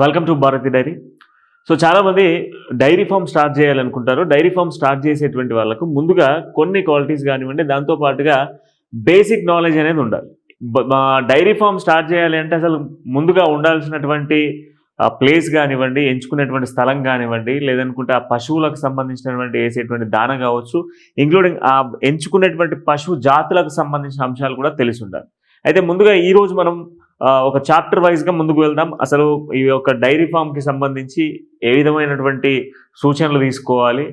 Welcome to Bharathi dairy so చాలామంది dairy farm start చేయాలనుకుంటారు. Dairy farm start చేసేటువంటి వాళ్ళకు ముందుగా కొన్ని క్వాలిటీస్ కానివ్వండి దాంతో పాటుగా బేసిక్ నాలెడ్జ్ అనేది ఉండాలి. డైరీ ఫామ్ స్టార్ట్ చేయాలి అంటే అసలు ముందుగా ఉండాల్సినటువంటి ప్లేస్ కానివ్వండి ఎంచుకునేటువంటి స్థలం కానివ్వండి లేదనుకుంటే ఆ పశువులకు సంబంధించినటువంటి వేసేటువంటి దాన కావచ్చు ఇంక్లూడింగ్ ఆ ఎంచుకునేటువంటి పశువు జాతులకు సంబంధించిన అంశాలు కూడా తెలిసి ఉండాలి. అయితే ముందుగా ఈరోజు మనం ఒక చాప్టర్ వైజ్గా ముందుకు వెళ్దాం. అసలు ఈ యొక్క డైరీ ఫామ్కి సంబంధించి ఏ విధమైనటువంటి సూచనలు తీసుకోవాలి?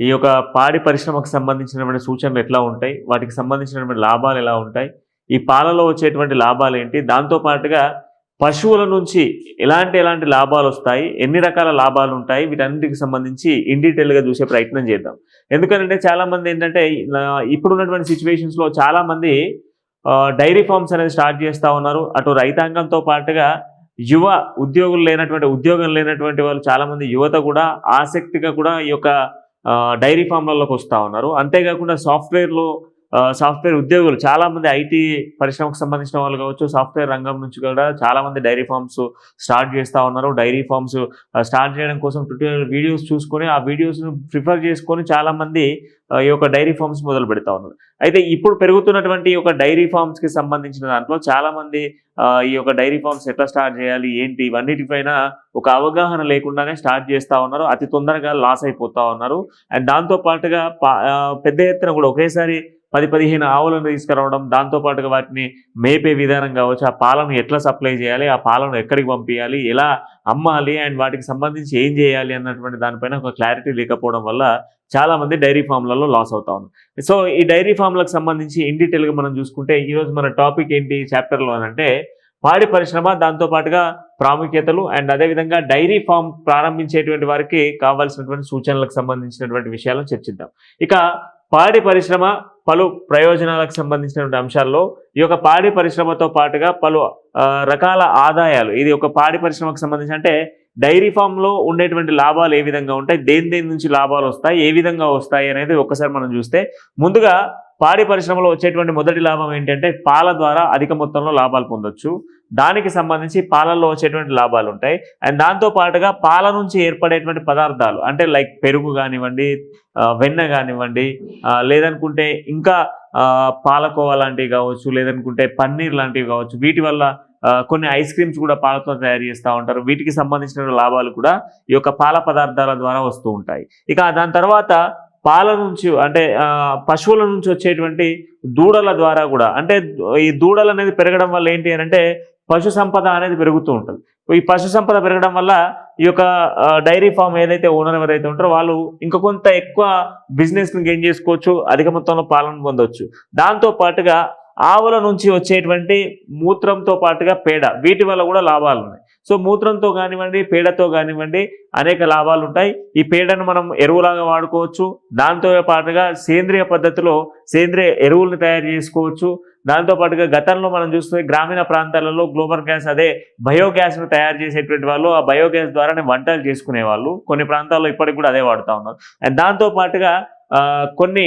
ఈ యొక్క పాడి పరిశ్రమకు సంబంధించినటువంటి సూచనలు ఎట్లా ఉంటాయి? వాటికి సంబంధించినటువంటి లాభాలు ఎలా ఉంటాయి? ఈ పాలలో వచ్చేటువంటి లాభాలు ఏంటి? దాంతో పాటుగా పశువుల నుంచి ఎలాంటి ఎలాంటి లాభాలు వస్తాయి? ఎన్ని రకాల లాభాలు ఉంటాయి? వీటన్నిటికి సంబంధించి ఇన్ డీటెయిల్గా చూసే ప్రయత్నం చేద్దాం. ఎందుకంటే చాలామంది ఏంటంటే ఇప్పుడున్నటువంటి సిచ్యువేషన్స్లో చాలామంది డైరీ ఫార్మ్స్ అనేది స్టార్ట్ చేస్తూ ఉన్నారు. అటు రైతాంగంతో పాటుగా యువ ఉద్యోగులు లేనటువంటి ఉద్యోగం లేనటువంటి వాళ్ళు చాలా మంది యువత కూడా ఆసక్తిగా కూడా ఈ యొక్క డైరీ ఫామ్లలోకి వస్తూ ఉన్నారు. అంతేకాకుండా సాఫ్ట్వేర్లో సాఫ్ట్వేర్ ఉద్యోగులు చాలా మంది ఐటీ పరిశ్రమకు సంబంధించిన వాళ్ళు కావచ్చు సాఫ్ట్వేర్ రంగం నుంచి కూడా చాలా మంది డైరీ ఫార్మ్స్ స్టార్ట్ చేస్తూ ఉన్నారు. డైరీ ఫార్మ్స్ స్టార్ట్ చేయడం కోసం ట్యూటోరియల్ వీడియోస్ చూసుకొని ఆ వీడియోస్ను ప్రిఫర్ చేసుకొని చాలామంది ఈ యొక్క డైరీ ఫార్మ్స్ మొదలు పెడతా ఉన్నారు. అయితే ఇప్పుడు పెరుగుతున్నటువంటి ఈ యొక్క డైరీ ఫార్మ్స్కి సంబంధించిన దాంట్లో చాలామంది ఈ యొక్క డైరీ ఫార్మ్స్ ఎట్లా స్టార్ట్ చేయాలి ఏంటి ఇవన్నిటిపైన ఒక అవగాహన లేకుండానే స్టార్ట్ చేస్తూ ఉన్నారు. అతి తొందరగా లాస్ అయిపోతా ఉన్నారు. అండ్ దాంతో పాటుగా పా- పెద్ద ఎత్తున కూడా ఒకేసారి పది పదిహేను ఆవులను తీసుకురావడం దాంతోపాటుగా వాటిని మేపే విధానం కావచ్చు ఆ పాలను ఎట్లా సప్లై చేయాలి ఆ పాలను ఎక్కడికి పంపించాలి ఎలా అమ్మాలి అండ్ వాటికి సంబంధించి ఏం చేయాలి అన్నటువంటి దానిపైన ఒక క్లారిటీ లేకపోవడం వల్ల చాలా మంది డైరీ ఫామ్లలో లాస్ అవుతా ఉన్నారు. సో ఈ డైరీ ఫామ్లకు సంబంధించి ఇన్ డీటెయిల్గా మనం చూసుకుంటే ఈరోజు మన టాపిక్ ఏంటి చాప్టర్లో అని అంటే పాడి పరిశ్రమ దాంతో పాటుగా ప్రాముఖ్యతలు అండ్ అదేవిధంగా డైరీ ఫామ్ ప్రారంభించేటువంటి వారికి కావాల్సినటువంటి సూచనలకు సంబంధించినటువంటి విషయాలను చర్చిద్దాం. ఇక పాడి పరిశ్రమ పలు ప్రయోజనాలకు సంబంధించినటువంటి అంశాల్లో ఈ యొక్క పాడి పరిశ్రమతో పాటుగా పలు రకాల ఆదాయాలు. ఇది ఒక పాడి పరిశ్రమకు సంబంధించి అంటే డైరీ ఫామ్లో ఉండేటువంటి లాభాలు ఏ విధంగా ఉంటాయి? దేని దేని నుంచి లాభాలు వస్తాయి? ఏ విధంగా వస్తాయి అనేది ఒక్కసారి మనం చూస్తే ముందుగా పాడి పరిశ్రమలో వచ్చేటువంటి మొదటి లాభం ఏంటంటే పాల ద్వారా అధిక మొత్తంలో లాభాలు పొందొచ్చు. దానికి సంబంధించి పాలల్లో వచ్చేటువంటి లాభాలు ఉంటాయి. అండ్ దాంతో పాటుగా పాల నుంచి ఏర్పడేటువంటి పదార్థాలు అంటే లైక్ పెరుగు కానివ్వండి వెన్న కానివ్వండి లేదనుకుంటే ఇంకా పాలకోవా లాంటివి కావచ్చు లేదనుకుంటే పన్నీర్ లాంటివి కావచ్చు. వీటి వల్ల కొన్ని ఐస్ క్రీమ్స్ కూడా పాలతో తయారు చేస్తూ ఉంటారు. వీటికి సంబంధించిన లాభాలు కూడా ఈ యొక్క పాల పదార్థాల ద్వారా వస్తూ ఉంటాయి. ఇక దాని తర్వాత పాల నుంచి అంటే పశువుల నుంచి వచ్చేటువంటి దూడల ద్వారా కూడా అంటే ఈ దూడలు అనేది పెరగడం వల్ల ఏంటి అని అంటే పశు సంపద అనేది పెరుగుతూ ఉంటుంది. ఈ పశు సంపద పెరగడం వల్ల ఈ యొక్క డైరీ ఫామ్ ఏదైతే ఓనర్ ఎవరైతే ఉంటారో వాళ్ళు ఇంకా కొంత ఎక్కువ బిజినెస్ని గెయిన్ చేసుకోవచ్చు అధిక మొత్తంలో పాలన పొందవచ్చు దాంతో పాటుగా ఆవుల నుంచి వచ్చేటువంటి మూత్రంతో పాటుగా పేడ వీటి వల్ల కూడా లాభాలు ఉన్నాయి సో మూత్రంతో కానివ్వండి పేడతో కానివ్వండి అనేక లాభాలు ఉంటాయి ఈ పేడను మనం ఎరువులాగా వాడుకోవచ్చు. దాంతో పాటుగా సేంద్రియ పద్ధతిలో సేంద్రియ ఎరువులను తయారు చేసుకోవచ్చు. దాంతో పాటుగా గతంలో మనం చూస్తే గ్రామీణ ప్రాంతాలలో గ్లోబల్ గ్యాస్ అదే బయోగ్యాస్ను తయారు చేసేటువంటి వాళ్ళు ఆ బయోగ్యాస్ ద్వారానే వంటలు చేసుకునే వాళ్ళు కొన్ని ప్రాంతాల్లో ఇప్పటికి కూడా అదే వాడుతూ ఉన్నారు. అండ్ దాంతో పాటుగా కొన్ని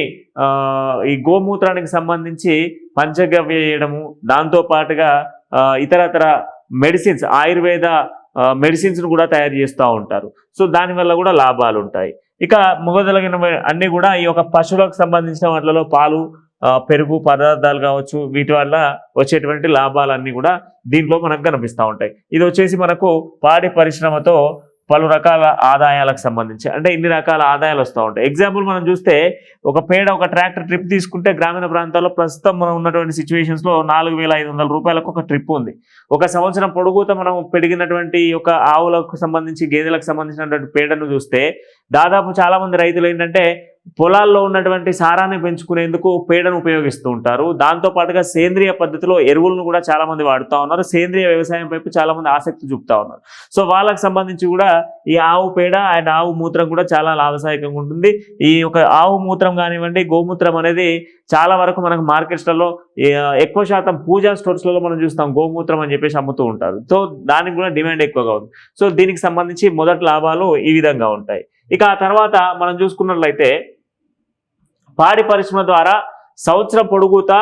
ఈ గోమూత్రానికి సంబంధించి పంచగవ్య చేయడము దాంతో పాటుగా ఇతరతర మెడిసిన్స్ ఆయుర్వేద మెడిసిన్స్ కూడా తయారు చేస్తూ ఉంటారు. సో దానివల్ల కూడా లాభాలు ఉంటాయి. ఇక మొగదలగిన అన్నీ కూడా ఈ యొక్క పశువులకు సంబంధించిన వాటిలో పాలు పెరుగు పదార్థాలు కావచ్చు వీటి వల్ల వచ్చేటువంటి లాభాలన్నీ కూడా దీంట్లో మనకు కనిపిస్తూ ఉంటాయి. ఇది వచ్చేసి మనకు పాడి పరిశ్రమతో పలు రకాల ఆదాయాలకు సంబంధించి అంటే ఇన్ని రకాల ఆదాయాలు వస్తూ ఉంటాయి. ఎగ్జాంపుల్ మనం చూస్తే ఒక పేడ ఒక ట్రాక్టర్ ట్రిప్ తీసుకుంటే గ్రామీణ ప్రాంతాల్లో ప్రస్తుతం మనం ఉన్నటువంటి సిచ్యువేషన్స్లో నాలుగు వేల ఐదు వందల రూపాయలకు ఒక ట్రిప్ ఉంది. ఒక సంవత్సరం పొడుగుతో మనం పెరిగినటువంటి ఒక యొక్క ఆవులకు సంబంధించి గేదెలకు సంబంధించినటువంటి పేడను చూస్తే దాదాపు చాలామంది రైతులు ఏంటంటే పొలాల్లో ఉన్నటువంటి సారాన్ని పెంచుకునేందుకు పేడను ఉపయోగిస్తూ ఉంటారు. దాంతో పాటుగా సేంద్రియ పద్ధతిలో ఎరువులను కూడా చాలామంది వాడుతూ ఉన్నారు. సేంద్రియ వ్యవసాయం వైపు చాలామంది ఆసక్తి చూపుతా ఉన్నారు. సో వాళ్ళకి సంబంధించి కూడా ఈ ఆవు పేడ అండ్ ఆవు మూత్రం కూడా చాలా లాభదాయకంగా ఉంటుంది. ఈ యొక్క ఆవు మూత్రం కానివ్వండి గోమూత్రం అనేది చాలా వరకు మనకు మార్కెట్స్లలో ఎక్కువ శాతం పూజా స్టోర్స్లలో మనం చూస్తాం గోమూత్రం అని చెప్పేసి అమ్ముతూ ఉంటారు. సో దానికి కూడా డిమాండ్ ఎక్కువగా ఉంది. సో దీనికి సంబంధించి మొదటి లాభాలు ఈ విధంగా ఉంటాయి. ఇక ఆ తర్వాత మనం చూసుకున్నట్లయితే పాడి పరిశ్రమ ద్వారా సంవత్సరం పొడుగుతా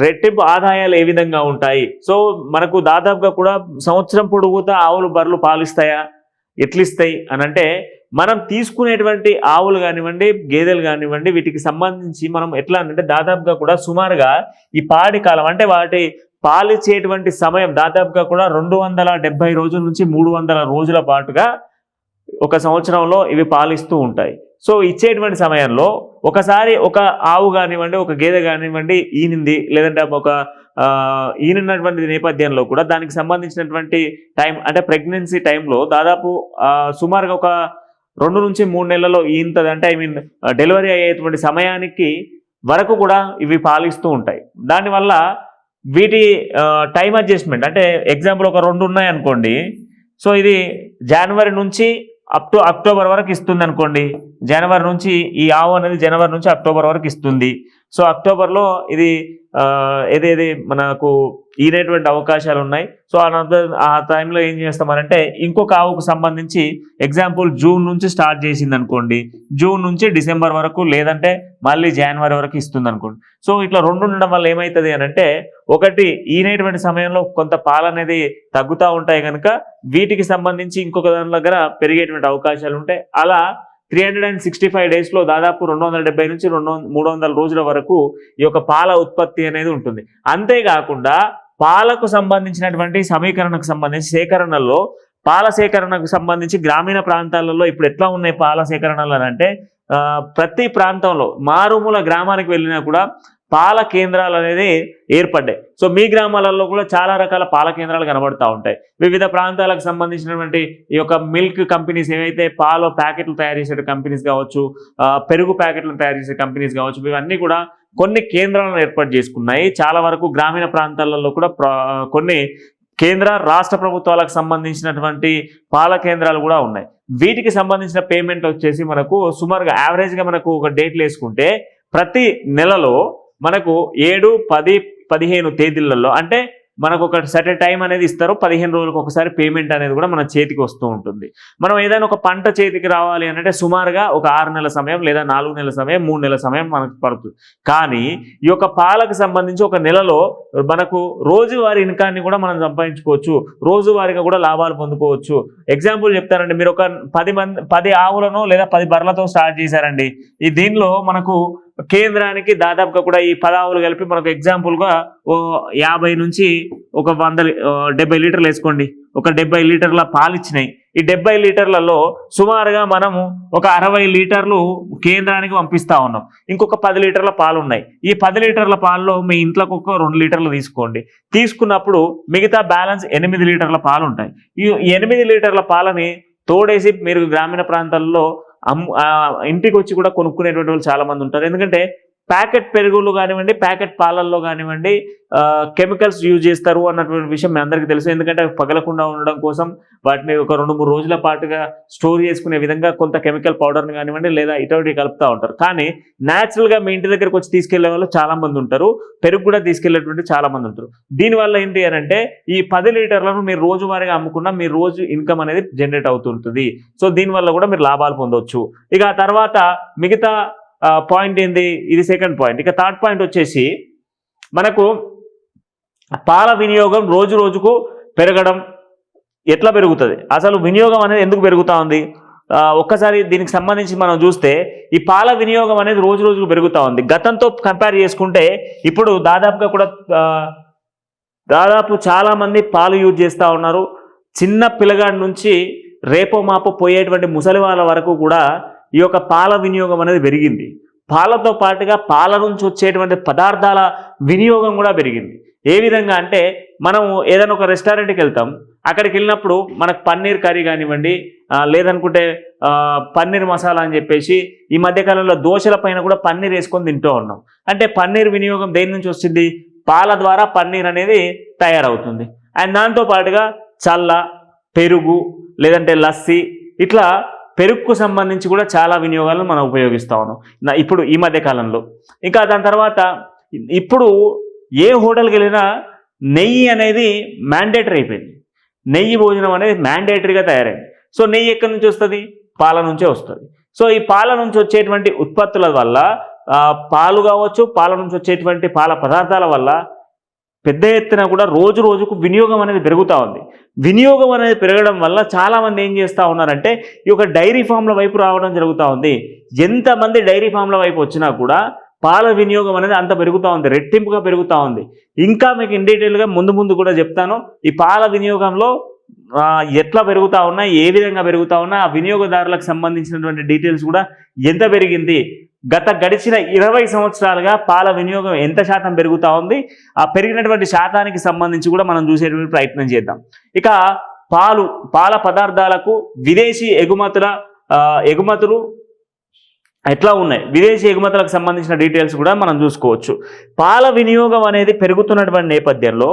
రెట్టింపు ఆదాయాలు ఏ విధంగా ఉంటాయి? సో మనకు దాదాపుగా కూడా సంవత్సరం పొడుగుతా ఆవులు బర్రెలు పాలిస్తాయా? ఎట్లిస్తాయి? అని అంటే మనం తీసుకునేటువంటి ఆవులు కానివ్వండి గేదెలు కానివ్వండి వీటికి సంబంధించి మనం ఎట్లా అంటే దాదాపుగా కూడా సుమారుగా ఈ పాడి కాలం అంటే వాటి పాలిచ్చేటువంటి సమయం దాదాపుగా కూడా రెండు వందల డెబ్బై రోజుల నుంచి మూడు వందల రోజుల పాటుగా ఒక సంవత్సరంలో ఇవి పాలిస్తూ ఉంటాయి. సో ఇచ్చేటువంటి సమయంలో ఒకసారి ఒక ఆవు కానివ్వండి ఒక గేదె కానివ్వండి ఈనింది లేదంటే ఒక ఆ, ఈనినటువంటి నేపథ్యంలో కూడా దానికి సంబంధించినటువంటి టైం అంటే ప్రెగ్నెన్సీ టైంలో దాదాపు సుమారుగా ఒక రెండు నుంచి మూడు నెలల్లో ఈంతది అంటే ఐ మీన్ డెలివరీ అయ్యేటువంటి సమయానికి వరకు కూడా ఇవి పాలిస్తూ ఉంటాయి. దానివల్ల వీటి టైం అడ్జస్ట్మెంట్ అంటే ఎగ్జాంపుల్ ఒక రెండు ఉన్నాయి అనుకోండి సో ఇది జనవరి నుంచి అప్ టు అక్టోబర్ వరకు ఇస్తుంది అనుకోండి జనవరి నుంచి ఈ ఆవు అనేది జనవరి నుంచి అక్టోబర్ వరకు ఇస్తుంది. సో అక్టోబర్లో ఇది ఆ, ఏదేది మనకు ఈనేటువంటి అవకాశాలు ఉన్నాయి సో ఆ టైంలో ఏం చేస్తామనంటే ఇంకొక ఆవుకు సంబంధించి ఎగ్జాంపుల్ జూన్ నుంచి స్టార్ట్ చేసింది అనుకోండి జూన్ నుంచి డిసెంబర్ వరకు లేదంటే మళ్ళీ జనవరి వరకు ఇస్తుంది అనుకోండి సో ఇట్లా రెండు ఉండడం వల్ల ఏమవుతుంది అని అంటే ఒకటి ఈనేటువంటి సమయంలో కొంత పాలు అనేది తగ్గుతూ ఉంటాయి కనుక వీటికి సంబంధించి ఇంకొక దాని దగ్గర పెరిగేటువంటి అవకాశాలు ఉంటాయి అలా three hundred and sixty five డేస్లో దాదాపు రెండు వందల డెబ్బై నుంచి రెండు మూడు వందల రోజుల వరకు ఈ యొక్క పాల ఉత్పత్తి అనేది ఉంటుంది. అంతేకాకుండా పాలకు సంబంధించినటువంటి సమీకరణకు సంబంధించి సేకరణలో పాల సేకరణకు సంబంధించి గ్రామీణ ప్రాంతాలలో ఇప్పుడు ఎట్లా ఉన్నాయి పాల సేకరణలు అంటే ప్రతి ప్రాంతంలో మారుమూల గ్రామానికి వెళ్ళినా కూడా పాల కేంద్రాలు అనేది ఏర్పడ్డాయి. సో మీ గ్రామాలలో కూడా చాలా రకాల పాల కేంద్రాలు కనబడుతూ ఉంటాయి. వివిధ ప్రాంతాలకు సంబంధించినటువంటి ఈ యొక్క మిల్క్ కంపెనీస్ ఏవైతే పాల ప్యాకెట్లు తయారు చేసే కంపెనీస్ కావచ్చు పెరుగు ప్యాకెట్లు తయారు చేసే కంపెనీస్ కావచ్చు ఇవన్నీ కూడా కొన్ని కేంద్రాలను ఏర్పాటు చేసుకున్నాయి. చాలా వరకు గ్రామీణ ప్రాంతాలలో కూడా కొన్ని కేంద్ర రాష్ట్ర ప్రభుత్వాలకు సంబంధించినటువంటి పాల కేంద్రాలు కూడా ఉన్నాయి. వీటికి సంబంధించిన పేమెంట్ వచ్చేసి మనకు సుమారుగా యావరేజ్గా మనకు ఒక డేట్లు వేసుకుంటే ప్రతి నెలలో మనకు ఏడు పది పదిహేను తేదీలలో అంటే మనకు ఒక సర్టెన్ టైం అనేది ఇస్తారు పదిహేను రోజులకు ఒకసారి పేమెంట్ అనేది కూడా మన చేతికి వస్తూ ఉంటుంది. మనం ఏదైనా ఒక పంట చేతికి రావాలి అంటే సుమారుగా ఒక ఆరు నెలల సమయం లేదా నాలుగు నెలల సమయం మూడు నెలల సమయం మనకు పడుతుంది. కానీ ఈ యొక్క పాలకు సంబంధించి ఒక నెలలో మనకు రోజువారీ ఇన్కాన్ని కూడా మనం సంపాదించుకోవచ్చు. రోజువారీగా కూడా లాభాలు పొందుకోవచ్చు. ఎగ్జాంపుల్ చెప్తారండి మీరు ఒక పది మంది పది ఆవులను లేదా పది బర్రెలతో స్టార్ట్ చేశారండి. ఈ దీనిలో మనకు కేంద్రానికి దాదాపుగా కూడా ఈ పదావులు కలిపి మనకు ఎగ్జాంపుల్గా ఓ యాభై నుంచి ఒక వంద డెబ్బై లీటర్లు వేసుకోండి. ఒక డెబ్బై లీటర్ల పాలు ఇచ్చినాయి. ఈ డెబ్బై లీటర్లలో సుమారుగా మనము ఒక అరవై లీటర్లు కేంద్రానికి పంపిస్తా ఉన్నాం. ఇంకొక పది లీటర్ల పాలు ఉన్నాయి. ఈ పది లీటర్ల పాలలో మీ ఇంట్లోకి ఒక రెండు లీటర్లు తీసుకోండి. తీసుకున్నప్పుడు మిగతా బ్యాలెన్స్ ఎనిమిది లీటర్ల పాలు ఉంటాయి. ఈ ఎనిమిది లీటర్ల పాలని తోడేసి మీరు గ్రామీణ ప్రాంతాల్లో అమ్ము ఆ, ఇంటికి వచ్చి కూడా కొనుక్కునేటువంటి వాళ్ళు చాలా మంది ఉంటారు. ఎందుకంటే ప్యాకెట్ పెరుగులు కానివ్వండి ప్యాకెట్ పాలల్లో కానివ్వండి కెమికల్స్ యూజ్ చేస్తారు అన్నటువంటి విషయం మీ అందరికీ తెలుసు. ఎందుకంటే అవి పగలకుండా ఉండడం కోసం వాటిని ఒక రెండు మూడు రోజుల పాటుగా స్టోర్ చేసుకునే విధంగా కొంత కెమికల్ పౌడర్ని కానివ్వండి లేదా ఇటువంటి కలుపుతూ ఉంటారు. కానీ న్యాచురల్గా మీ ఇంటి దగ్గరకు వచ్చి తీసుకెళ్ళే వాళ్ళు చాలా మంది ఉంటారు. పెరుగు కూడా తీసుకెళ్ళేటువంటి చాలామంది ఉంటారు. దీనివల్ల ఏంటి అని అంటే ఈ పది లీటర్లను మీరు రోజువారీగా అమ్ముకున్న మీరు రోజు ఇన్కమ్ అనేది జనరేట్ అవుతుంటుంది. సో దీనివల్ల కూడా మీరు లాభాలు పొందవచ్చు ఇక ఆ తర్వాత మిగతా పాయింట్ ఏంది? ఇది సెకండ్ పాయింట్ ఇక థర్డ్ పాయింట్ వచ్చేసి మనకు పాల వినియోగం రోజు రోజుకు పెరగడం ఎట్లా పెరుగుతుంది? అసలు వినియోగం అనేది ఎందుకు పెరుగుతూ ఉంది? ఒక్కసారి దీనికి సంబంధించి మనం చూస్తే ఈ పాల వినియోగం అనేది రోజు రోజుకు పెరుగుతూ ఉంది. గతంతో కంపేర్ చేసుకుంటే ఇప్పుడు దాదాపుగా కూడా దాదాపు చాలామంది పాలు యూజ్ చేస్తూ ఉన్నారు. చిన్న పిల్లగాడి నుంచి రేపో మాపో పోయేటువంటి ముసలి వాళ్ళ వరకు కూడా ఈ యొక్క పాల వినియోగం అనేది పెరిగింది. పాలతో పాటుగా పాల నుంచి వచ్చేటువంటి పదార్థాల వినియోగం కూడా పెరిగింది. ఏ విధంగా అంటే మనం ఏదైనా ఒక రెస్టారెంట్కి వెళ్తాం. అక్కడికి వెళ్ళినప్పుడు మనకు పన్నీర్ కర్రీ కానివ్వండి లేదనుకుంటే పన్నీర్ మసాలా అని చెప్పేసి ఈ మధ్యకాలంలో దోశల పైన కూడా పన్నీర్ వేసుకొని తింటూ ఉన్నాం. అంటే పన్నీర్ వినియోగం దేని నుంచి వచ్చింది పాల ద్వారా పన్నీర్ అనేది తయారవుతుంది. అండ్ దాంతోపాటుగా చల్ల పెరుగు లేదంటే లస్సీ ఇట్లా పెరుగుకు సంబంధించి కూడా చాలా వినియోగాలను మనం ఉపయోగిస్తూ ఉన్నాం. ఇప్పుడు ఈ మధ్య కాలంలో. ఇంకా దాని తర్వాత ఇప్పుడు ఏ హోటల్కి వెళ్ళినా నెయ్యి అనేది మ్యాండేటరీ అయిపోయింది. నెయ్యి భోజనం అనేది మ్యాండేటరీగా తయారైంది. సో నెయ్యి ఎక్కడి నుంచి వస్తుంది? పాల నుంచే వస్తుంది. సో ఈ పాల నుంచి వచ్చేటువంటి ఉత్పత్తుల వల్ల పాలు కావచ్చు పాల నుంచి వచ్చేటువంటి పాల పదార్థాల వల్ల పెద్ద ఎత్తున కూడా రోజు రోజుకు వినియోగం అనేది పెరుగుతూ ఉంది. వినియోగం అనేది పెరగడం వల్ల చాలామంది ఏం చేస్తూ ఉన్నారంటే ఈ యొక్క డైరీ ఫామ్ల వైపు రావడం జరుగుతూ ఉంది. ఎంతమంది డైరీ ఫామ్ల వైపు వచ్చినా కూడా పాల వినియోగం అనేది అంత పెరుగుతూ ఉంది. రెట్టింపుగా పెరుగుతూ ఉంది. ఇంకా మీకు ఇన్ డీటెయిల్గా ముందు ముందు కూడా చెప్తాను. ఈ పాల వినియోగంలో ఎట్లా పెరుగుతూ ఉన్నాయి ఏ విధంగా పెరుగుతూ ఉన్నాయి ఆ వినియోగదారులకు సంబంధించినటువంటి డీటెయిల్స్ కూడా ఎంత పెరిగింది గత గడిచిన ఇరవై సంవత్సరాలుగా పాల వినియోగం ఎంత శాతం పెరుగుతూ ఉంది? ఆ పెరిగినటువంటి శాతానికి సంబంధించి కూడా మనం చూసేటువంటి ప్రయత్నం చేద్దాం. ఇక పాలు పాల పదార్థాలకు విదేశీ ఎగుమతుల ఎగుమతులు ఎట్లా ఉన్నాయి? విదేశీ ఎగుమతులకు సంబంధించిన డీటెయిల్స్ కూడా మనం చూసుకోవచ్చు. పాల వినియోగం అనేది పెరుగుతున్నటువంటి నేపథ్యంలో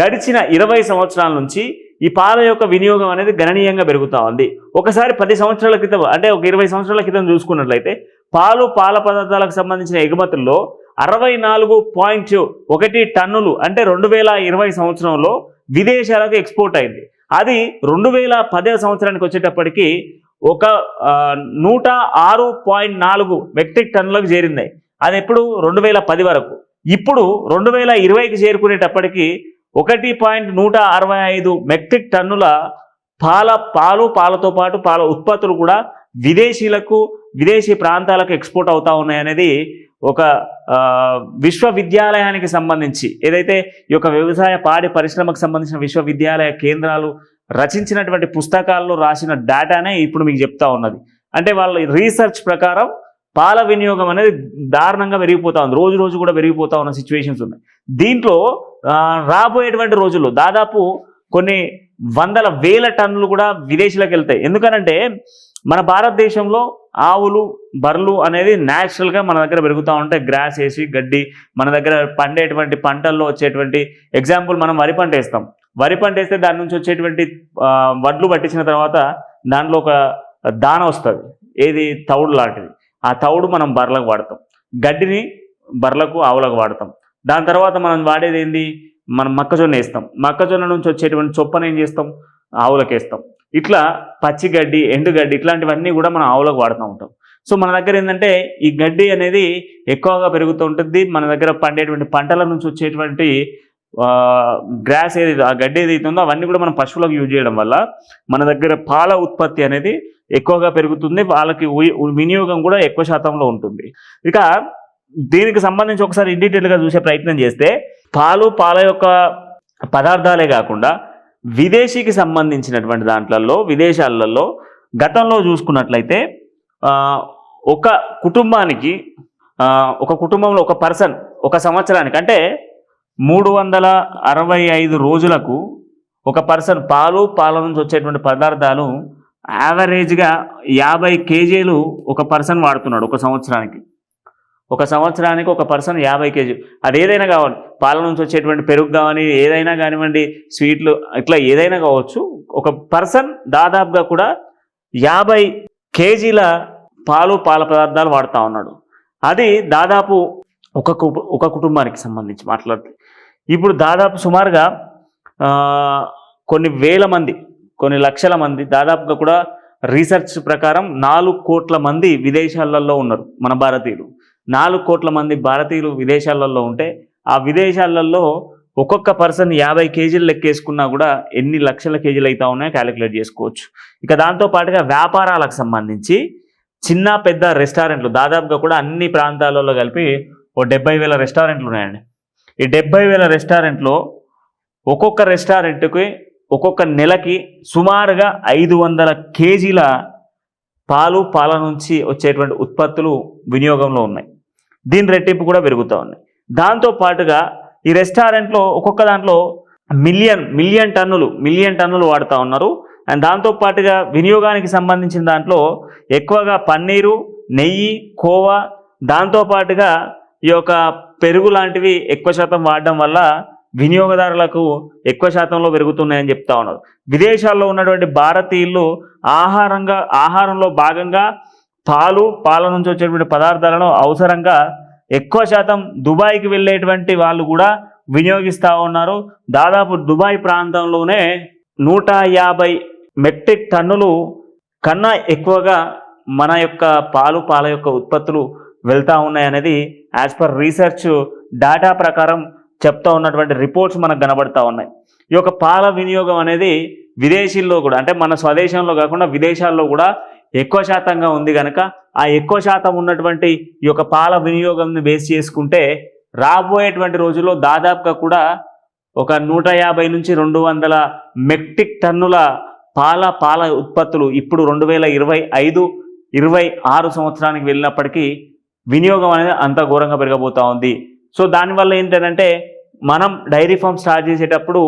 గడిచిన ఇరవై సంవత్సరాల నుంచి ఈ పాల యొక్క వినియోగం అనేది గణనీయంగా పెరుగుతూ ఉంది. ఒకసారి పది సంవత్సరాల క్రితం అంటే ఒక ఇరవై సంవత్సరాల క్రితం చూసుకున్నట్లయితే పాలు పాల పదార్థాలకు సంబంధించిన ఎగుమతుల్లో అరవై నాలుగు పాయింట్ ఒకటి టన్నులు అంటే రెండు వేల ఇరవై సంవత్సరంలో విదేశాలకు ఎక్స్పోర్ట్ అయింది. అది రెండు వేల పదే సంవత్సరానికి వచ్చేటప్పటికి ఒక నూట ఆరు పాయింట్ నాలుగు మెట్రిక్ టన్నులకు చేరింది. అది ఎప్పుడు? రెండు వేల పది వరకు. ఇప్పుడు రెండు వేల ఇరవైకి చేరుకునేటప్పటికి ఒకటి పాయింట్ నూట అరవై ఐదు మెట్రిక్ టన్నుల పాల పాలు పాలతో పాటు పాల ఉత్పత్తులు కూడా విదేశీలకు విదేశీ ప్రాంతాలకు ఎక్స్పోర్ట్ అవుతా ఉన్నాయనేది ఒక విశ్వవిద్యాలయానికి సంబంధించి ఏదైతే ఈ యొక్క వ్యవసాయ పాడి పరిశ్రమకు సంబంధించిన విశ్వవిద్యాలయ కేంద్రాలు రచించినటువంటి పుస్తకాల్లో రాసిన డేటానే ఇప్పుడు మీకు చెప్తా ఉన్నది. అంటే వాళ్ళ రీసెర్చ్ ప్రకారం పాల వినియోగం అనేది దారుణంగా పెరిగిపోతా ఉంది. రోజు రోజు కూడా పెరిగిపోతా ఉన్న సిచ్యువేషన్స్ ఉన్నాయి. దీంట్లో రాబోయేటువంటి రోజుల్లో దాదాపు కొన్ని వందల వేల టన్నులు కూడా విదేశీలకు వెళ్తాయి. ఎందుకనంటే మన భారతదేశంలో ఆవులు బర్రెలు అనేది న్యాచురల్గా మన దగ్గర పెరుగుతూ ఉంటాయి. గ్రాస్ వేసి గడ్డి మన దగ్గర పండేటువంటి పంటల్లో వచ్చేటువంటి ఎగ్జాంపుల్ మనం వరి పంట వేస్తాం. వరి పంట వేస్తే దాని నుంచి వచ్చేటువంటి వడ్లు పట్టించిన తర్వాత దాంట్లో ఒక దాన వస్తుంది. ఏది? తౌడు లాంటిది. ఆ తౌడు మనం బర్రెలకు వాడతాం. గడ్డిని బర్రెలకు ఆవులకు వాడతాం. దాని తర్వాత మనం వాడేది ఏంది? మనం మొక్కజొన్న వేస్తాం. మొక్కజొన్న నుంచి వచ్చేటువంటి చొప్పను ఏం చేస్తాం? ఆవులకు వేస్తాం ఇట్లా పచ్చిగడ్డి ఎండుగడ్డి ఇట్లాంటివన్నీ కూడా మనం ఆవులకు వాడుతూ ఉంటాం. సో మన దగ్గర ఏంటంటే ఈ గడ్డి అనేది ఎక్కువగా పెరుగుతూ ఉంటుంది. మన దగ్గర పండేటువంటి పంటల నుంచి వచ్చేటువంటి గ్రాస్ ఏది ఆ గడ్డి ఏదైతే ఉందో అవన్నీ కూడా మనం పశువులకు యూజ్ చేయడం వల్ల మన దగ్గర పాల ఉత్పత్తి అనేది ఎక్కువగా పెరుగుతుంది. వాళ్ళకి వినియోగం కూడా ఎక్కువ శాతంలో ఉంటుంది. ఇక దీనికి సంబంధించి ఒకసారి ఇన్ డీటెయిల్గా చూసే ప్రయత్నం చేస్తే పాలు పాల యొక్క పదార్థాలే కాకుండా విదేశీకి సంబంధించినటువంటి దాంట్లలో విదేశాలలో గతంలో చూసుకున్నట్లయితే ఒక కుటుంబానికి ఒక కుటుంబంలో ఒక పర్సన్ ఒక సంవత్సరానికి అంటే మూడు వందల అరవై ఐదు రోజులకు ఒక పర్సన్ పాలు పాల నుంచి వచ్చేటువంటి పదార్థాలు యావరేజ్గా యాభై కేజీలు ఒక పర్సన్ వాడుతున్నాడు ఒక సంవత్సరానికి. ఒక సంవత్సరానికి ఒక పర్సన్ యాభై కేజీ. అది ఏదైనా కావాలి. పాల నుంచి వచ్చేటువంటి పెరుగు కావాలి ఏదైనా కానివ్వండి స్వీట్లు ఇట్లా ఏదైనా కావచ్చు. ఒక పర్సన్ దాదాపుగా కూడా యాభై కేజీల పాలు పాల పదార్థాలు వాడుతూ ఉన్నాడు. అది దాదాపు ఒక కు- ఒక కుటుంబానికి సంబంధించి మాట్లాడితే. ఇప్పుడు దాదాపు సుమారుగా కొన్ని వేల మంది కొన్ని లక్షల మంది దాదాపుగా కూడా రీసెర్చ్ ప్రకారం నాలుగు కోట్ల మంది విదేశాలలో ఉన్నారు మన భారతీయులు. నాలుగు కోట్ల మంది భారతీయులు విదేశాలలో ఉంటే ఆ విదేశాలలో ఒక్కొక్క పర్సన్ యాభై కేజీలు లెక్కేసుకున్నా కూడా ఎన్ని లక్షల కేజీలు అవుతా ఉన్నాయో క్యాలిక్యులేట్ చేసుకోవచ్చు. ఇక దాంతో పాటుగా వ్యాపారాలకు సంబంధించి చిన్న పెద్ద రెస్టారెంట్లు దాదాపుగా కూడా అన్ని ప్రాంతాలలో కలిపి ఓ డెబ్బై వేల రెస్టారెంట్లు ఉన్నాయండి. ఈ డెబ్బై వేల రెస్టారెంట్లో ఒక్కొక్క రెస్టారెంట్కి ఒక్కొక్క నెలకి సుమారుగా ఐదు వందల కేజీల పాలు పాల నుంచి వచ్చేటువంటి ఉత్పత్తులు వినియోగంలో ఉన్నాయి. దీని రెట్టింపు కూడా పెరుగుతూ ఉన్నాయి దాంతో పాటుగా ఈ రెస్టారెంట్లో ఒక్కొక్క దాంట్లో మిలియన్ మిలియన్ టన్నులు మిలియన్ టన్నులు వాడుతూ ఉన్నారు. అండ్ దాంతో పాటుగా వినియోగానికి సంబంధించిన దాంట్లో ఎక్కువగా పన్నీరు నెయ్యి కోవా దాంతో పాటుగా ఈ యొక్క పెరుగు లాంటివి ఎక్కువ శాతం వాడడం వల్ల వినియోగదారులకు ఎక్కువ శాతంలో పెరుగుతున్నాయని చెప్తా ఉన్నారు. విదేశాల్లో ఉన్నటువంటి భారతీయులు ఆహారంగా ఆహారంలో భాగంగా పాలు పాల నుంచి వచ్చేటువంటి పదార్థాలను అవసరంగా ఎక్కువ శాతం దుబాయ్కి వెళ్ళేటువంటి వాళ్ళు కూడా వినియోగిస్తూ ఉన్నారు. దాదాపు దుబాయ్ ప్రాంతంలోనే నూట యాభై మెట్రిక్ టన్నులు కన్నా ఎక్కువగా మన యొక్క పాలు పాల యొక్క ఉత్పత్తులు వెళ్తూ ఉన్నాయి అనేది యాజ్ పర్ రీసెర్చ్ డేటా ప్రకారం చెప్తా ఉన్నటువంటి రిపోర్ట్స్ మనకు కనబడతా ఉన్నాయి. ఈ యొక్క పాల వినియోగం అనేది విదేశీల్లో కూడా అంటే మన స్వదేశంలో కాకుండా విదేశాల్లో కూడా ఎక్కువ శాతంగా ఉంది కనుక ఆ ఎక్కువ శాతం ఉన్నటువంటి ఈ యొక్క పాల వినియోగంని బేస్ చేసుకుంటే రాబోయేటువంటి రోజుల్లో దాదాపుగా కూడా ఒక నూట యాభై నుంచి రెండు వందల మెట్రిక్ టన్నుల పాల పాల ఉత్పత్తులు ఇప్పుడు రెండు వేల ఇరవై ఐదు ఇరవై ఆరు సంవత్సరానికి వెళ్ళినప్పటికీ వినియోగం అనేది అంత ఘోరంగా పెరగబోతూ ఉంది. సో దానివల్ల ఏంటంటే మనం డైరీ ఫామ్ స్టార్ట్ చేసేటప్పుడు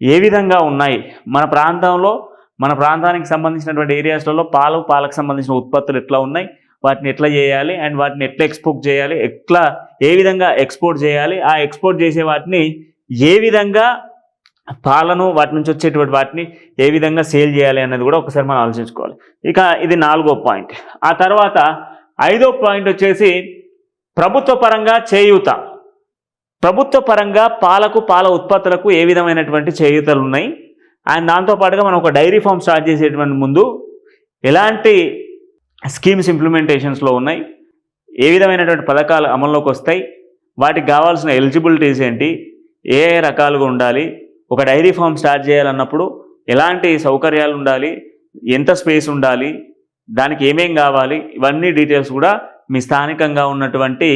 ఏ విధంగా ఉన్నాయి? మన ప్రాంతంలో మన ప్రాంతానికి సంబంధించినటువంటి ఏరియాస్లలో పాలు పాలకు సంబంధించిన ఉత్పత్తులు ఎట్లా ఉన్నాయి వాటిని ఎట్లా చేయాలి అండ్ వాటిని ఎట్లా ఎక్స్పోర్ట్ చేయాలి ఎట్లా ఏ విధంగా ఎక్స్పోర్ట్ చేయాలి ఆ ఎక్స్పోర్ట్ చేసే వాటిని ఏ విధంగా పాలను వాటి నుంచి వచ్చేటువంటి వాటిని ఏ విధంగా సేల్ చేయాలి అనేది కూడా ఒకసారి మనం ఆలోచించుకోవాలి. ఇక ఇది నాలుగో పాయింట్ ఆ తర్వాత ఐదో పాయింట్ వచ్చేసి ప్రభుత్వ పరంగా చేయూత. ప్రభుత్వ పరంగా పాలకు పాల ఉత్పత్తులకు ఏ విధమైనటువంటి చేయూతలు ఉన్నాయి? అండ్ దాంతోపాటుగా మనం ఒక డైరీ ఫామ్ స్టార్ట్ చేసేటువంటి ముందు ఎలాంటి స్కీమ్స్ ఇంప్లిమెంటేషన్స్లో ఉన్నాయి? ఏ విధమైనటువంటి పథకాలు అమల్లోకి వస్తాయి? వాటికి కావాల్సిన ఎలిజిబిలిటీస్ ఏంటి? ఏ ఏ రకాలుగా ఉండాలి? ఒక డైరీ ఫామ్ స్టార్ట్ చేయాలన్నప్పుడు ఎలాంటి సౌకర్యాలు ఉండాలి? ఎంత స్పేస్ ఉండాలి? దానికి ఏమేం కావాలి? ఇవన్నీ డీటెయిల్స్ కూడా మీ స్థానికంగా ఉన్నటువంటి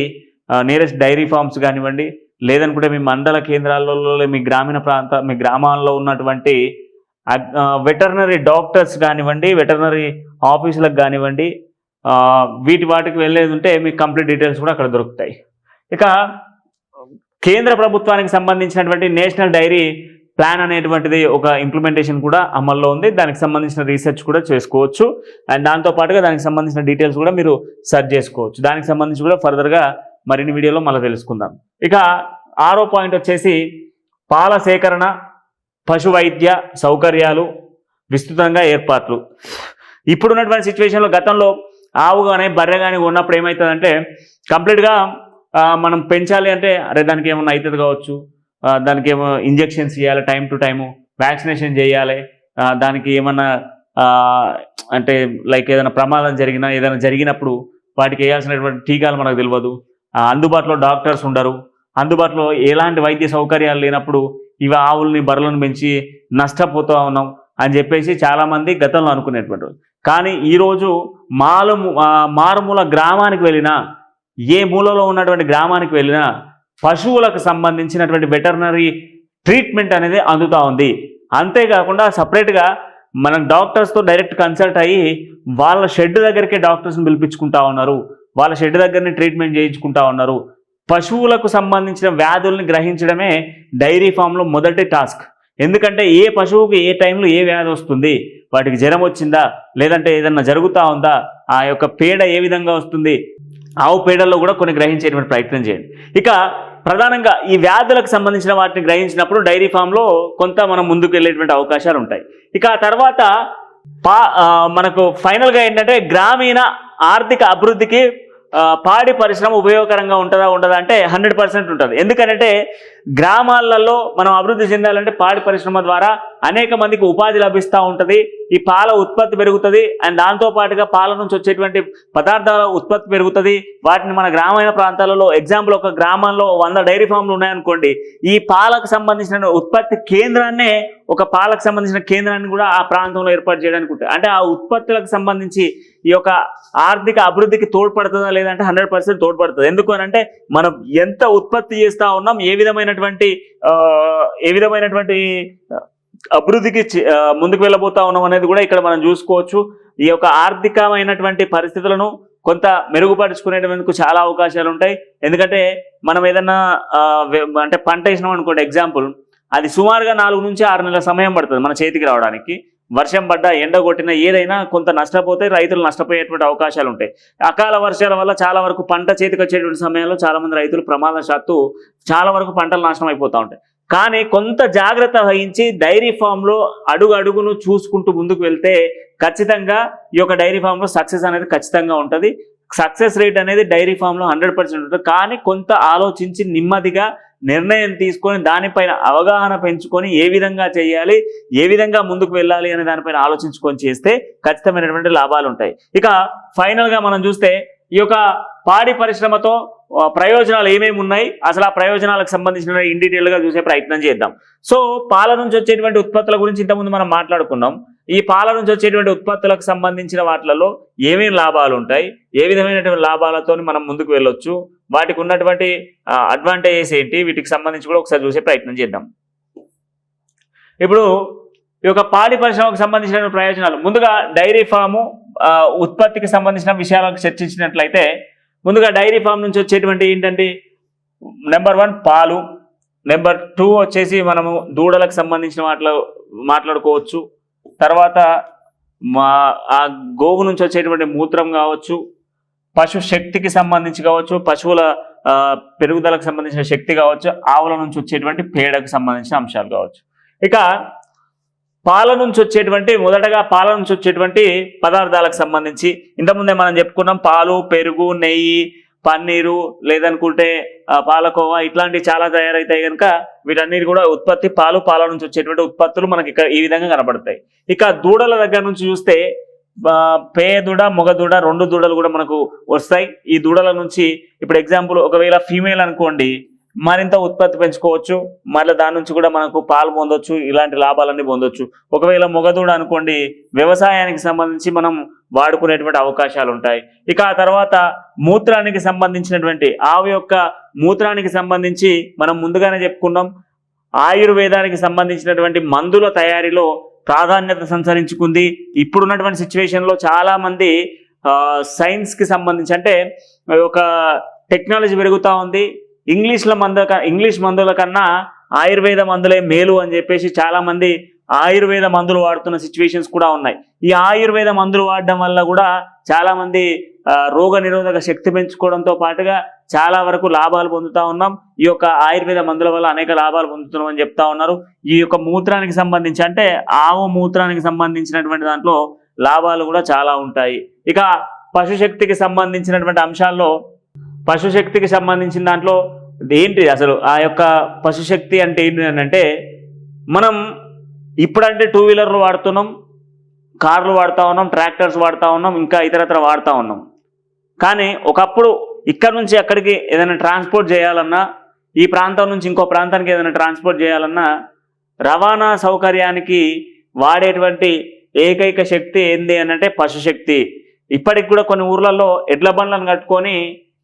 నియరెస్ట్ డైరీ ఫార్మ్స్ కానివ్వండి లేదనుకుంటే మీ మండల కేంద్రాలలో మీ గ్రామీణ ప్రాంత మీ గ్రామాల్లో ఉన్నటువంటి వెటర్నరీ డాక్టర్స్ కానివ్వండి వెటర్నరీ ఆఫీసులకు కానివ్వండి వీటి వాటికి వెళ్ళేది ఉంటే మీకు కంప్లీట్ డీటెయిల్స్ కూడా అక్కడ దొరుకుతాయి. ఇక కేంద్ర ప్రభుత్వానికి సంబంధించినటువంటి నేషనల్ డైరీ ప్లాన్ అనేటువంటిది ఒక ఇంప్లిమెంటేషన్ కూడా అమల్లో ఉంది. దానికి సంబంధించిన రీసెర్చ్ కూడా చేసుకోవచ్చు. అండ్ దాంతో పాటుగా దానికి సంబంధించిన డీటెయిల్స్ కూడా మీరు సెర్చ్ చేసుకోవచ్చు. దానికి సంబంధించి కూడా ఫర్దర్గా మరిన్ని వీడియోలో మళ్ళీ తెలుసుకుందాం. ఇక ఆరో పాయింట్ వచ్చేసి పాల సేకరణ పశు వైద్య సౌకర్యాలు విస్తృతంగా ఏర్పాట్లు. ఇప్పుడున్నటువంటి సిచ్యువేషన్లో గతంలో ఆవు కానీ బర్రె కానీ ఉన్నప్పుడు ఏమవుతుందంటే కంప్లీట్గా మనం పెంచాలి అంటే అరే దానికి ఏమన్నా అవుతుంది కావచ్చు. దానికి ఏమో ఇంజెక్షన్స్ చేయాలి టైం టు టైము. వ్యాక్సినేషన్ చేయాలి. దానికి ఏమన్నా అంటే లైక్ ఏదైనా ప్రమాదం జరిగినా ఏదైనా జరిగినప్పుడు వాటికి వేయాల్సినటువంటి టీకాలు మనకు తెలియదు అందుబాటులో డాక్టర్స్ ఉండరు. అందుబాటులో ఎలాంటి వైద్య సౌకర్యాలు లేనప్పుడు ఇవి ఆవుల్ని బర్రెలను పెంచి నష్టపోతూ ఉన్నాం అని చెప్పేసి చాలామంది గతంలో అనుకునేటువంటి కానీ ఈరోజు మాలు మారుమూల గ్రామానికి వెళ్ళినా ఏ మూలలో ఉన్నటువంటి గ్రామానికి వెళ్ళినా పశువులకు సంబంధించినటువంటి వెటర్నరీ ట్రీట్మెంట్ అనేది అందుతూ ఉంది. అంతేకాకుండా సపరేట్గా మనం డాక్టర్స్తో డైరెక్ట్ కన్సల్ట్ అయ్యి వాళ్ళ షెడ్ దగ్గరికే డాక్టర్స్ని పిలిపించుకుంటా ఉన్నారు. వాళ్ళ షెడ్ దగ్గరనే ట్రీట్మెంట్ చేయించుకుంటా ఉన్నారు. పశువులకు సంబంధించిన వ్యాధుల్ని గ్రహించడమే డైరీ ఫామ్లో మొదటి టాస్క్. ఎందుకంటే ఏ పశువుకి ఏ టైంలో ఏ వ్యాధి వస్తుంది వాటికి జ్వరం వచ్చిందా లేదంటే ఏదన్నా జరుగుతూ ఉందా ఆ యొక్క పేడ ఏ విధంగా వస్తుంది ఆవు పేడల్లో కూడా కొన్ని గ్రహించేటువంటి ప్రయత్నం చేయండి. ఇక ప్రధానంగా ఈ వ్యాధులకు సంబంధించిన వాటిని గ్రహించినప్పుడు డైరీ ఫామ్లో కొంత మనం ముందుకు వెళ్ళేటువంటి అవకాశాలు ఉంటాయి. ఇక ఆ తర్వాత పా మనకు ఫైనల్గా ఏంటంటే గ్రామీణ ఆర్థిక అభివృద్ధికి పాడి పరిశ్రమ ఉపయోగకరంగా ఉంటుందా ఉండదా అంటే హండ్రెడ్ పర్సెంట్ ఉంటుంది. ఎందుకంటే గ్రామాలలో మనం అభివృద్ధి చెందాలంటే పాడి పరిశ్రమ ద్వారా అనేక మందికి ఉపాధి లభిస్తూ ఉంటుంది ఈ పాల ఉత్పత్తి పెరుగుతుంది అండ్ దాంతో పాటుగా పాల నుంచి వచ్చేటువంటి పదార్థాల ఉత్పత్తి పెరుగుతుంది. వాటిని మన గ్రామీణ ప్రాంతాలలో ఎగ్జాంపుల్ ఒక గ్రామంలో వంద డైరీ ఫామ్లు ఉన్నాయనుకోండి ఈ పాలకు సంబంధించిన ఉత్పత్తి కేంద్రాన్నే ఒక పాలకు సంబంధించిన కేంద్రాన్ని కూడా ఆ ప్రాంతంలో ఏర్పాటు చేయడానికి ఉంటుంది. అంటే ఆ ఉత్పత్తులకు సంబంధించి ఈ యొక్క ఆర్థిక అభివృద్ధికి తోడ్పడుతుందా లేదంటే హండ్రెడ్ పర్సెంట్ తోడ్పడుతుంది? ఎందుకు అంటే మనం ఎంత ఉత్పత్తి చేస్తూ ఉన్నాం ఏ విధమైనటువంటి ఏ విధమైనటువంటి అభివృద్ధికి ముందుకు వెళ్ళబోతా ఉన్నాం అనేది కూడా ఇక్కడ మనం చూసుకోవచ్చు. ఈ యొక్క ఆర్థికమైనటువంటి పరిస్థితులను కొంత మెరుగుపరుచుకునేందుకు చాలా అవకాశాలు ఉంటాయి. ఎందుకంటే మనం ఏదన్నా అంటే పంట వేసినాం అనుకోండి ఎగ్జాంపుల్. అది సుమారుగా నాలుగు నుంచి ఆరు నెలల సమయం పడుతుంది మన చేతికి రావడానికి. వర్షం పడ్డా ఎండ కొట్టినా ఏదైనా కొంత నష్టపోతే రైతులు నష్టపోయేటువంటి అవకాశాలు ఉంటాయి. అకాల వర్షాల వల్ల చాలా వరకు పంట చేతికి వచ్చేటువంటి సమయంలో చాలామంది రైతులు రైతులు ప్రమాదశాత్తు చాలా వరకు పంటలు నాశనం అయిపోతూ ఉంటాయి. కానీ కొంత జాగ్రత్త వహించి డైరీ ఫామ్లో అడుగు అడుగును చూసుకుంటూ ముందుకు వెళ్తే ఖచ్చితంగా ఈ యొక్క డైరీ ఫామ్లో సక్సెస్ అనేది ఖచ్చితంగా ఉంటుంది. సక్సెస్ రేట్ అనేది డైరీ ఫామ్లో హండ్రెడ్ పర్సెంట్ ఉంటుంది. కానీ కొంత ఆలోచించి నెమ్మదిగా నిర్ణయం తీసుకొని దానిపైన అవగాహన పెంచుకొని ఏ విధంగా చేయాలి ఏ విధంగా ముందుకు వెళ్ళాలి అనే దానిపైన ఆలోచించుకొని చేస్తే ఖచ్చితమైనటువంటి లాభాలు ఉంటాయి. ఇక ఫైనల్గా మనం చూస్తే ఈ యొక్క పాడి పరిశ్రమతో ప్రయోజనాలు ఏమేమి ఉన్నాయి? అసలు ఆ ప్రయోజనాలకు సంబంధించిన ఇన్ డీటెయిల్గా చూసే ప్రయత్నం చేద్దాం. సో పాల నుంచి వచ్చేటువంటి ఉత్పత్తుల గురించి ఇంతకుముందు మనం మాట్లాడుకున్నాం. ఈ పాల నుంచి వచ్చేటువంటి ఉత్పత్తులకు సంబంధించిన వాటిలలో ఏమేమి లాభాలు ఉంటాయి? ఏ విధమైనటువంటి లాభాలతో మనం ముందుకు వెళ్ళొచ్చు? వాటికి ఉన్నటువంటి అడ్వాంటేజెస్ ఏంటి? వీటికి సంబంధించి కూడా ఒకసారి చూసే ప్రయత్నం చేద్దాం. ఇప్పుడు ఈ యొక్క పాడి పరిశ్రమకు సంబంధించిన ప్రయోజనాలు. ముందుగా డైరీ ఫాము ఉత్పత్తికి సంబంధించిన విషయాలకు చర్చించినట్లయితే ముందుగా డైరీ ఫామ్ నుంచి వచ్చేటువంటి ఏంటంటే నెంబర్ వన్ పాలు నెంబర్ టూ వచ్చేసి మనము దూడలకు సంబంధించిన వాటిలో మాట్లాడుకోవచ్చు. తర్వాత మా ఆ గోవు నుంచి వచ్చేటువంటి మూత్రం కావచ్చు పశు శక్తికి సంబంధించి కావచ్చు పశువుల పెరుగుదలకు సంబంధించిన శక్తి కావచ్చు ఆవుల నుంచి వచ్చేటువంటి పేడకు సంబంధించిన అంశాలు కావచ్చు. ఇక పాల నుంచి వచ్చేటువంటి మొదటగా పాల నుంచి వచ్చేటువంటి పదార్థాలకు సంబంధించి ఇంతకుముందే మనం చెప్పుకున్నాం పాలు పెరుగు నెయ్యి పన్నీరు లేదనుకుంటే పాలకోవా ఇట్లాంటివి చాలా తయారైతాయి కనుక వీటన్నిటి కూడా ఉత్పత్తి పాలు పాల నుంచి వచ్చేటువంటి ఉత్పత్తులు మనకి ఇక్కడ ఈ విధంగా కనబడతాయి ఇక దూడల దగ్గర నుంచి చూస్తే పే దూడ మొగ దూడ రెండు దూడలు కూడా మనకు వస్తాయి. ఈ దూడల నుంచి ఇప్పుడు ఎగ్జాంపుల్ ఒకవేళ ఫీమేల్ అనుకోండి మరింత ఉత్పత్తి పెంచుకోవచ్చు. మళ్ళీ దాని నుంచి కూడా మనకు పాలు పొందొచ్చు ఇలాంటి లాభాలన్నీ పొందొచ్చు. ఒకవేళ మొగదూడ అనుకోండి వ్యవసాయానికి సంబంధించి మనం వాడుకునేటువంటి అవకాశాలు ఉంటాయి. ఇక ఆ తర్వాత మూత్రానికి సంబంధించినటువంటి ఆవు యొక్క మూత్రానికి సంబంధించి మనం ముందుగానే చెప్పుకున్నాం. ఆయుర్వేదానికి సంబంధించినటువంటి మందుల తయారీలో ప్రాధాన్యత సంచరించుకుంది. ఇప్పుడున్నటువంటి సిచ్యువేషన్లో చాలామంది సైన్స్కి సంబంధించి అంటే ఒక టెక్నాలజీ పెరుగుతూ ఉంది. ఇంగ్లీష్ల మందు ఇంగ్లీష్ మందుల కన్నా ఆయుర్వేద మందులే మేలు అని చెప్పేసి చాలామంది ఆయుర్వేద మందులు వాడుతున్న సిచ్యువేషన్స్ కూడా ఉన్నాయి. ఈ ఆయుర్వేద మందులు వాడడం వల్ల కూడా చాలామంది రోగ నిరోధక శక్తి పెంచుకోవడంతో పాటుగా చాలా వరకు లాభాలు పొందుతా ఉన్నాం. ఈ యొక్క ఆయుర్వేద మందుల వల్ల అనేక లాభాలు పొందుతున్నాం అని చెప్తా ఉన్నారు. ఈ యొక్క మూత్రానికి సంబంధించి అంటే ఆవు మూత్రానికి సంబంధించినటువంటి దాంట్లో లాభాలు కూడా చాలా ఉంటాయి. ఇక పశుశక్తికి సంబంధించినటువంటి అంశాల్లో పశుశక్తికి సంబంధించిన దాంట్లో ఏంటి అసలు ఆ యొక్క పశుశక్తి అంటే ఏంటి అని అంటే మనం ఇప్పుడంటే టూ వీలర్లు వాడుతున్నాం కార్లు వాడుతూ ఉన్నాం ట్రాక్టర్స్ వాడుతూ ఉన్నాం ఇంకా ఇతరత్ర వాడుతూ ఉన్నాం. కానీ ఒకప్పుడు ఇక్కడ నుంచి అక్కడికి ఏదైనా ట్రాన్స్పోర్ట్ చేయాలన్నా ఈ ప్రాంతం నుంచి ఇంకో ప్రాంతానికి ఏదైనా ట్రాన్స్పోర్ట్ చేయాలన్నా రవాణా సౌకర్యానికి వాడేటువంటి ఏకైక శక్తి ఏంది అని అంటే పశుశక్తి. ఇప్పటికి కూడా కొన్ని ఊర్లలో ఎడ్ల బండ్లను కట్టుకొని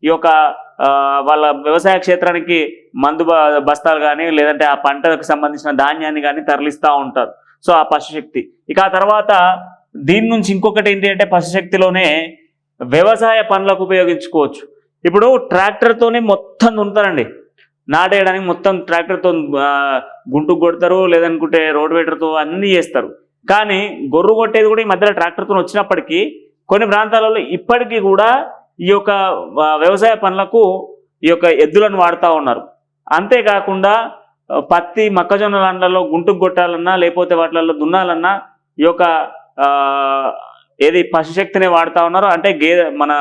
ఈ యొక్క వాళ్ళ వ్యవసాయ క్షేత్రానికి మందు బ- బస్తాలు కానీ లేదంటే ఆ పంటకు సంబంధించిన ధాన్యాన్ని కానీ తరలిస్తూ ఉంటారు. సో ఆ పశుశక్తి. ఇక ఆ తర్వాత దీని నుంచి ఇంకొకటి ఏంటి అంటే పశుశక్తిలోనే వ్యవసాయ పనులకు ఉపయోగించుకోవచ్చు. ఇప్పుడు ట్రాక్టర్తోనే మొత్తం దున్నుతారండి. నాటేయడానికి మొత్తం ట్రాక్టర్తో గుంటు కొడతారు లేదనుకుంటే రోడ్ వేటర్తో అన్నీ చేస్తారు. కానీ గొర్రు కొట్టేది కూడా ఈ మధ్యలో ట్రాక్టర్తో వచ్చినప్పటికీ కొన్ని ప్రాంతాలలో ఇప్పటికీ కూడా ఈ యొక్క వ్యవసాయ పనులకు ఈ యొక్క ఎద్దులను వాడుతూ ఉన్నారు. అంతేకాకుండా పత్తి మొక్కజొన్న లాండ్లలో గుంటుకు కొట్టాలన్నా లేకపోతే వాటిలలో దున్నాలన్నా ఈ యొక్క ఏది పశుశక్తిని వాడుతూ ఉన్నారు. అంటే గేదె మన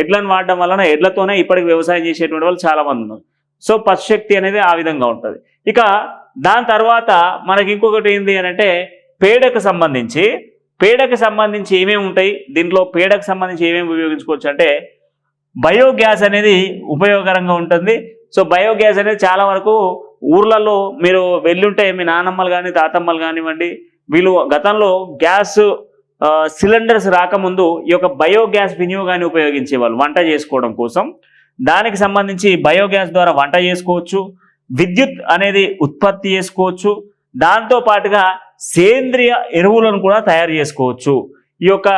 ఎడ్లను వాడడం వలన ఎడ్లతోనే ఇప్పటికి వ్యవసాయం చేసేటువంటి వాళ్ళు చాలా మంది ఉన్నారు. సో పశుశక్తి అనేది ఆ విధంగా ఉంటుంది. ఇక దాని తర్వాత మనకి ఇంకొకటి ఏంటి అని అంటే పేడకు సంబంధించి పేడకు సంబంధించి ఏమేమి ఉంటాయి? దీంట్లో పేడకు సంబంధించి ఏమేమి ఉపయోగించుకోవచ్చు అంటే బయోగ్యాస్ అనేది ఉపయోగకరంగా ఉంటుంది. సో బయోగ్యాస్ అనేది చాలా వరకు ఊర్లలో మీరు వెళ్ళుంటే మీ నానమ్మలు కానీ తాతమ్మలు కానివ్వండి వీళ్ళు గతంలో గ్యాస్ సిలిండర్స్ రాకముందు ఈ యొక్క బయోగ్యాస్ వినియోగాన్ని ఉపయోగించేవాళ్ళు వంట చేసుకోవడం కోసం. దానికి సంబంధించి బయోగ్యాస్ ద్వారా వంట చేసుకోవచ్చు విద్యుత్ అనేది ఉత్పత్తి చేసుకోవచ్చు దాంతో పాటుగా సేంద్రియ ఎరువులను కూడా తయారు చేసుకోవచ్చు. ఈ యొక్క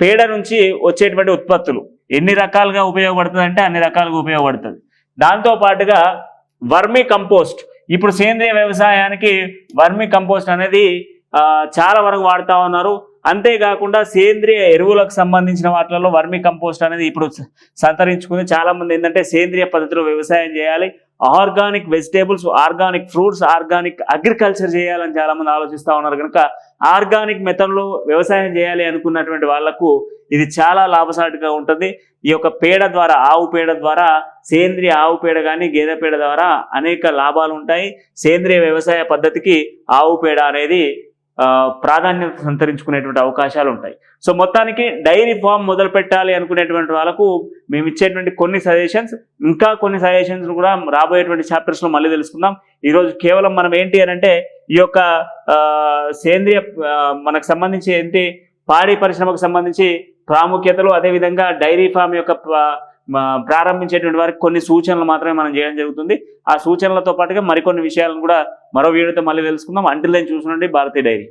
పేడ నుంచి వచ్చేటువంటి ఉత్పత్తులు ఎన్ని రకాలుగా ఉపయోగపడుతుంది అంటే అన్ని రకాలుగా ఉపయోగపడుతుంది. దాంతో పాటుగా వర్మి కంపోస్ట్ ఇప్పుడు సేంద్రియ వ్యవసాయానికి వర్మి కంపోస్ట్ అనేది చాలా వరకు వాడుతూ ఉన్నారు. అంతేకాకుండా సేంద్రియ ఎరువులకు సంబంధించిన వాటిలో వర్మి కంపోస్ట్ అనేది ఇప్పుడు సంతరించుకుంది. చాలామంది ఏంటంటే సేంద్రియ పద్ధతిలో వ్యవసాయం చేయాలి. Organic vegetables organic fruits organic agriculture చేయాలని చాలామంది ఆలోచిస్తూ ఉన్నారు. కనుక ఆర్గానిక్ మెథడ్లో వ్యవసాయం చేయాలి అనుకున్నటువంటి వాళ్ళకు ఇది చాలా లాభసాటిగా ఉంటుంది. ఈ యొక్క పేడ ద్వారా ఆవు పేడ ద్వారా సేంద్రియ ఆవు పేడ కానీ గేదె పేడ ద్వారా అనేక లాభాలు ఉంటాయి. సేంద్రియ వ్యవసాయ పద్ధతికి ఆవు పేడ అనేది ప్రాధాన్యత సంతరించుకునేటువంటి అవకాశాలు ఉంటాయి. సో మొత్తానికి డైరీ ఫామ్ మొదలు పెట్టాలి అనుకునేటువంటి వాళ్ళకు మేము ఇచ్చేటువంటి కొన్ని సజెషన్స్ ఇంకా కొన్ని సజెషన్స్ కూడా రాబోయేటువంటి చాప్టర్స్లో మళ్ళీ తెలుసుకుందాం. ఈరోజు కేవలం మనం ఏంటి అని అంటే ఈ యొక్క సేంద్రియ మనకు సంబంధించి ఏంటి పాడి పరిశ్రమకు సంబంధించి ప్రాముఖ్యతలు అదేవిధంగా డైరీ ఫామ్ యొక్క ప్రారంభించేటువంటి వారికి కొన్ని సూచనలు మాత్రమే మనం చేయడం జరుగుతుంది. ఆ సూచనలతో పాటుగా మరికొన్ని విషయాలను కూడా మరో వీడియోతో మళ్ళీ తెలుసుకుందాం. అంటిల్ నేను చూసునండి భారతీయ డైరీ.